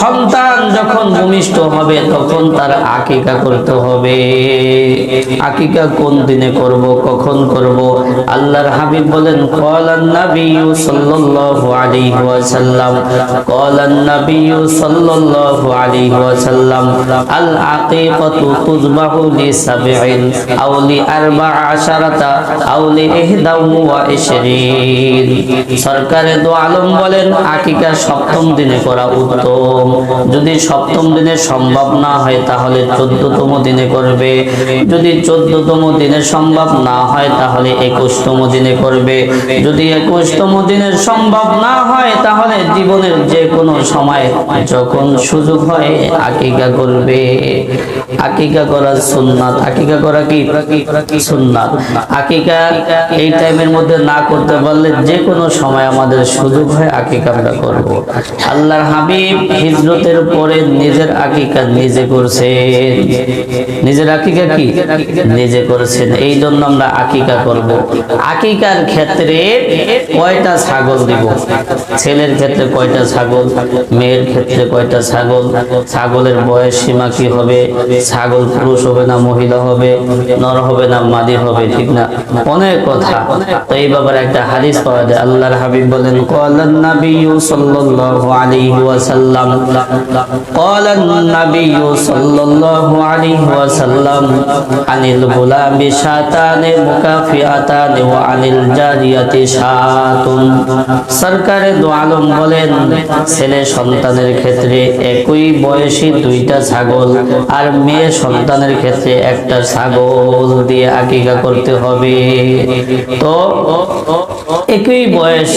সন্তান যখন ভূমিষ্ঠ হবে, তখন তার আকিকা করতে হবে। আকিকা কোন দিনে করব, কখন করব? আল্লাহর হাবিব বলেন ক্বালান নাবিয়্যু সাল্লাল্লাহু আলাইহি ওয়াসাল্লাম ক্বালান নাবিয়্যু সাল্লাল্লাহু আলাইহি ওয়াসাল্লাম, আল আকিকাতু তুযবাহু লি সাবঈন, আও লি আরবা আশারাতা, আও লি ইহদা ওয়া ইশরিন। সরকারে দো আলম বলেন, আকিকা সপ্তম দিনে করা উত্তম। যদি সপ্তম দিনে সম্ভব না হয়, তাহলে চোদ্দতম দিনে করবে। যদি চোদ্দতম দিনে সম্ভব না হয়, তাহলে একুশতম দিনে করবে। যদি একুশতম দিনের সম্ভব না হয়, তাহলে জীবনের যে কোনো সময় যখন সুযোগ হয়, আকিকা করবে। আকিকা করা সুন্নাত। আকিকা করা কি? সুন্নাত। আকিকা এই টাইমের মধ্যে না করতে পারলে যে কোনো সময় আমাদের সুযোগ হয়, আকিকা আমরা করব। আল্লাহর হাবিব হিজরতের পরে নিজের আকিকা নিজে করছেন। নিজের আকিকা কি? নিজে করেছেন। এই জন্য আমরা আকিকা করব। আকিকার ক্ষেত্রে কয়টা ছাগল দিব? ছেলের ক্ষেত্রে কয়টা ছাগল? মেয়ের ক্ষেত্রে কয়টা ছাগল? ছাগলের বয়স সীমা কি হবে? ছাগল পুরুষ হবে না মহিলা হবে? নর হবে না মাদি হবে? ঠিক না? অনেক কথা। তো এই ব্যাপারে একটা হাদিস পাওয়া যায়। আল্লাহর হাবিব বলেন ক্বালান নাবিয়্যু সাল্লাল্লাহু আলাইহি ওয়াসাল্লাম ক্বালান নাবিয়্যু সাল্লাল্লাহু আলাইহি ওয়াসাল্লাম, আনিল গুলামি শাতানে মুকাফিয়াতানে ওয়া আনিল জারিয়াতি শাতুন। সরকারে দো আলম বলেন, ছেলে সন্তানের ক্ষেত্রে একই বয়সী দুইটা ছাগল আর মেয়ে সন্তানের ক্ষেত্রে একটা ছাগল দিয়ে আকিকা করতে হবে। তো একই বয়স।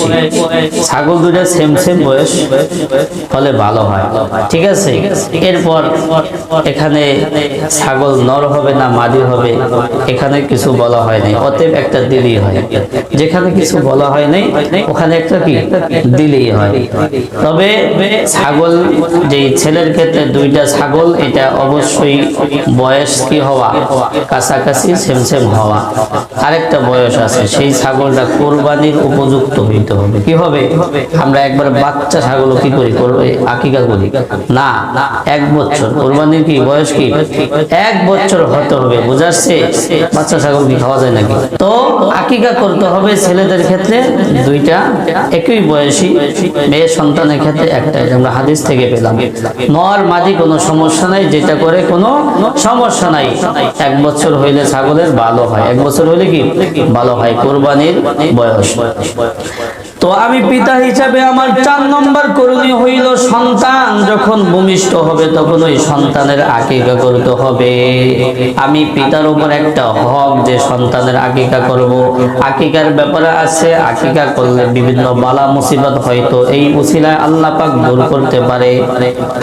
ছাগল দুটা সেম সেম বয়স হলে ভালো হয়। ঠিক আছে? এরপর এখানে ছাগল নর হবে না মাদি হবে, এখানে কিছু বলা হয় নাই অতএব একটা দিলেই হয়। যেখানে কিছু বলা হয় নাই ওখানে একটা কি? দিলেই হয়। তবে ছাগল যে ছেলের ক্ষেত্রে দুইটা ছাগল, এটা অবশ্যই বয়স কি হওয়া? কাছাকাছি সেম সেম হওয়া। আরেকটা বয়স আছে। সেই ছাগলটা কোরবানির উপযুক্ত হইতে হবে। কি হবে? আমরা একবার বাচ্চা ছাগল কি করি? আকিকা করি। না, এক বছর। কোরবানির কি? বয়স কি? এক বছর হতে হবে। বুঝাচ্ছে? বাচ্চা ছাগল কি খাওয়া যায় নাকি? তো আকিকা করতে হবে ছেলেদের ক্ষেত্রে দুইটা। একই বয়সী মেয়ে সন্তানের ক্ষেত্রে একটা আমরা হাদিস থেকে পেলাম। নর মাদি কোনো সমস্যা নাই, যেটা করে কোনো সমস্যা নাই। এক বছর হইলে ছাগলের ভালো হয়। এক বছর হইলে কি? ভালো হয়। কোরবানির বয়স। work. তো আমি পিতা হিসাবে আমার চার নম্বর করণীয় হইল সন্তান। যখন ভূমিষ্ঠ হবে তখন ওই সন্তানের আকিকা করতে হবে। আমি পিতার উপর একটা হক যে সন্তানের আকিকা করব। আকিকার ব্যাপারে আছে, আকিকা করলে বিভিন্ন বালা মুসিবত হয়তো এই উসিলায় আল্লাহ পাক দূর করতে পারে।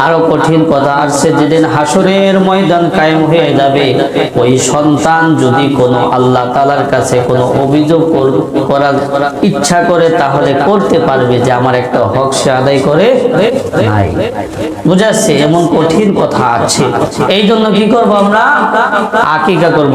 আরও কঠিন কথা আসছে যেদিন হাসরের ময়দান কায়েম হয়ে যাবে, ওই সন্তান যদি কোনো আল্লাহ তালার কাছে কোনো অভিযোগ করার ইচ্ছা করে তাহলে করতে পারবে যে আমার একটা হক সে আদায় করে নাই। বুঝাচ্ছে, এমন কঠিন কথা আছে। এই জন্য কি করব আমরা? আকিকা করব।